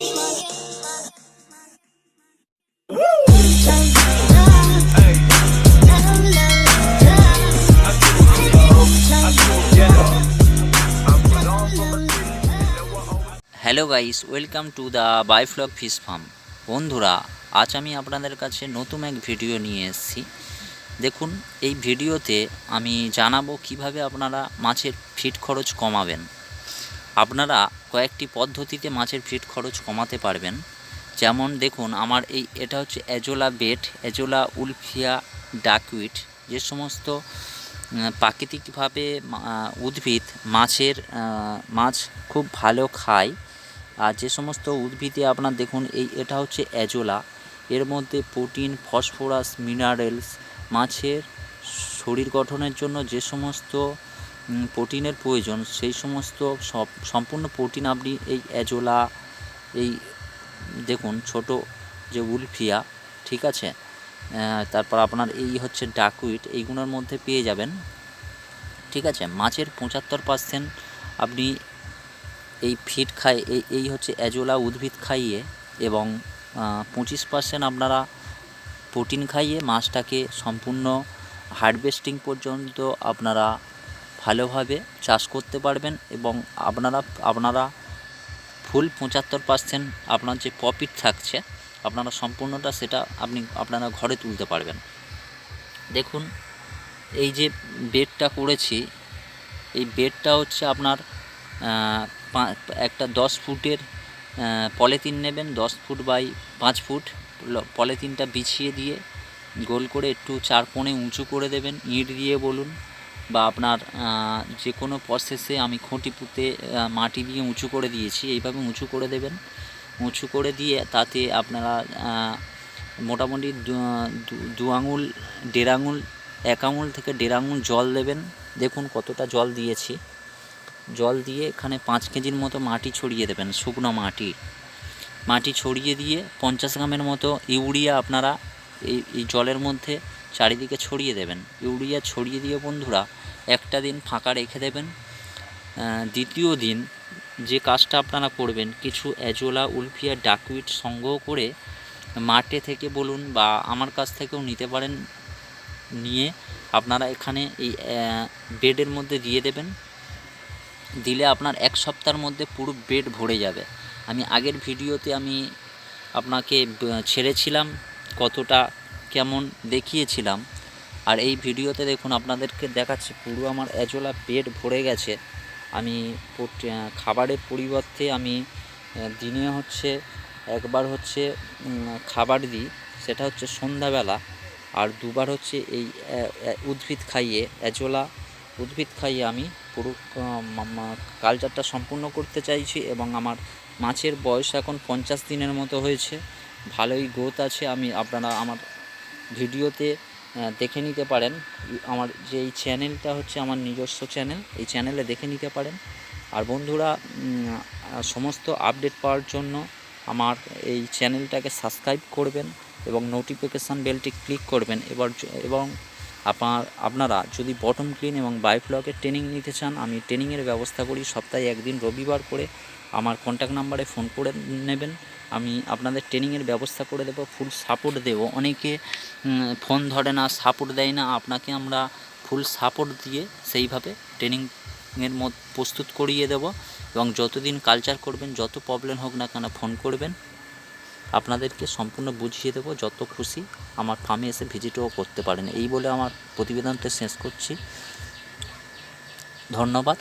Hello guys welcome to the biofloc fish farm বন্ধুরা, আজ আমি আপনাদের কাছে নতুন এক ভিডিও নিয়ে এসেছি। দেখুন, এই ভিডিওতে আমি জানাব কীভাবে আপনারা মাছের ফিড খরচ কমাবেন। আপনারা কয়েকটি পদ্ধতিতে মাছের ফিড খরচ কমাতে পারবেন। যেমন দেখুন, আমার এই, এটা হচ্ছে azolla bed, azolla wolffia duckweed যে সমস্ত প্রাকৃতিকভাবে উদ্ভিদ মাছের মাছ খুব ভালো খায়। আর যে সমস্ত উদ্ভিদে আপনার দেখুন, এই, এটা হচ্ছে অ্যাজোলা এর মধ্যে প্রোটিন, ফসফরাস, মিনারেলস, মাছের শরীর গঠনের জন্য যে সমস্ত প্রোটিনের প্রয়োজন, সেই সমস্ত সব, সম্পূর্ণ প্রোটিন আপনি এই অ্যাজোলা, এই দেখুন ছোট যে উলফিয়া, ঠিক আছে? তারপর আপনার এই হচ্ছে ডাকুইট, এইগুলোর মধ্যে পেয়ে যাবেন, ঠিক আছে? মাছের পঁচাত্তর পার্সেন্ট আপনি এই ফিড খাই, এই এই হচ্ছে অ্যাজোলা উদ্ভিদ খাইয়ে এবং পঁচিশ পার্সেন্ট আপনারা প্রোটিন খাইয়ে মাছটাকে সম্পূর্ণ হারভেস্টিং পর্যন্ত আপনারা ভালোভাবে চাষ করতে পারবেন এবং আপনারা আপনারা ফুল পঁচাত্তর পার্সেন্ট আপনার যে প্রফিট থাকছে, আপনারা সম্পূর্ণটা সেটা আপনি, আপনারা ঘরে তুলতে পারবেন। দেখুন, এই যে বেডটা করেছি, এই বেডটা হচ্ছে আপনার একটা দশ ফুটের পলিথিন নেবেন, দশ ফুট বাই পাঁচ ফুট পলিথিনটা বিছিয়ে দিয়ে গোল করে একটু চার কোণে উঁচু করে দেবেন, ইট দিয়ে বলুন। বা আপনার যে কোনো প্রসেসে আমি খুঁটি পুঁতে মাটি দিয়ে উঁচু করে দিয়েছি, এইভাবে উঁচু করে দেবেন। উঁচু করে দিয়ে তাতে আপনারা মোটামুটি দু- আঙুল, দেড় আঙুল, এক আঙুল থেকে দেড় আঙুল জল দেবেন। দেখুন কতটা জল দিয়েছি। জল দিয়ে এখানে পাঁচ কেজির মতো মাটি ছড়িয়ে দেবেন, শুকনো মাটি। মাটি ছড়িয়ে দিয়ে পঞ্চাশ গ্রামের মতো ইউরিয়া আপনারা এই জলের মধ্যে চারিদিকে ছড়িয়ে দেবেন। ইউরিয়া ছড়িয়ে দিয়ে বন্ধুরা, একটা দিন ফাঁকা রেখে দেবেন। দ্বিতীয় দিন যে কাজটা আপনারা করবেন, কিছু অ্যাজোলা, উলফিয়া ডাকুইট সংগ্রহ করে মাঠে থেকে বলুন বা আমার কাছ থেকেও নিতে পারেন, নিয়ে আপনারা এখানে এই বেডের মধ্যে দিয়ে দেবেন। দিলে আপনার এক সপ্তাহের মধ্যে পুরো বেড ভরে যাবে। আমি আগের ভিডিওতে আমি আপনাকে ছেড়েছিলাম কতটা কেমন দেখিয়েছিলাম। আর এই ভিডিওতে দেখুন আপনাদেরকে দেখাচ্ছি, পুরো আমার অ্যাজোলা পেট ভরে গেছে। আমি খাবারের পরিবর্তে আমি দিনে হচ্ছে, একবার হচ্ছে খাবার দিই। সেটা হচ্ছে সন্ধ্যাবেলা। আর দুবার হচ্ছে এই উদ্ভিদ খাইয়ে অ্যাজোলা উদ্ভিদ খাইয়ে আমি পুরো কালচারটা সম্পূর্ণ করতে চাইছি এবং আমার মাছের বয়স এখন পঞ্চাশ দিনের মতো হয়েছে। ভালোই গ্রোথ আছে। আমি, আপনারা আমার ভিডিওতে দেখে নিতে পারেন। আমার যে এই চ্যানেলটা হচ্ছে আমার নিজস্ব চ্যানেল, এই চ্যানেলে দেখে নিতে পারেন। আর বন্ধুরা সমস্ত আপডেট পাওয়ার জন্য আমার এই চ্যানেলটাকে সাবস্ক্রাইব করবেন এবং নোটিফিকেশান বেলটি ক্লিক করবেন। এবার এবং আপনার, আপনারা যদি বটম ক্লিন এবং বাইফ্লকের ট্রেনিং নিতে চান, আমি ট্রেনিংয়ের ব্যবস্থা করি। সপ্তাহে একদিন রবিবার করে আমার কন্ট্যাক্ট নাম্বারে ফোন করে নেবেন। আমি আপনাদের ট্রেনিংয়ের ব্যবস্থা করে দেবো ফুল সাপোর্ট দেবো। অনেকে ফোন ধরে না সাপোর্ট দেয় না। আপনাকে আমরা ফুল সাপোর্ট দিয়ে সেইভাবে ট্রেনিংয়ের মত, প্রস্তুত করিয়ে দেব। এবং যতদিন কালচার করবেন, যত প্রবলেম হোক না কেন ফোন করবেন। আপনাদেরকে সম্পূর্ণ বুঝিয়ে দেবো, যত খুশি আমার ফার্মে এসে ভিজিটও করতে পারেন। এই বলে আমার প্রতিবেদনটা শেষ করছি। ধন্যবাদ।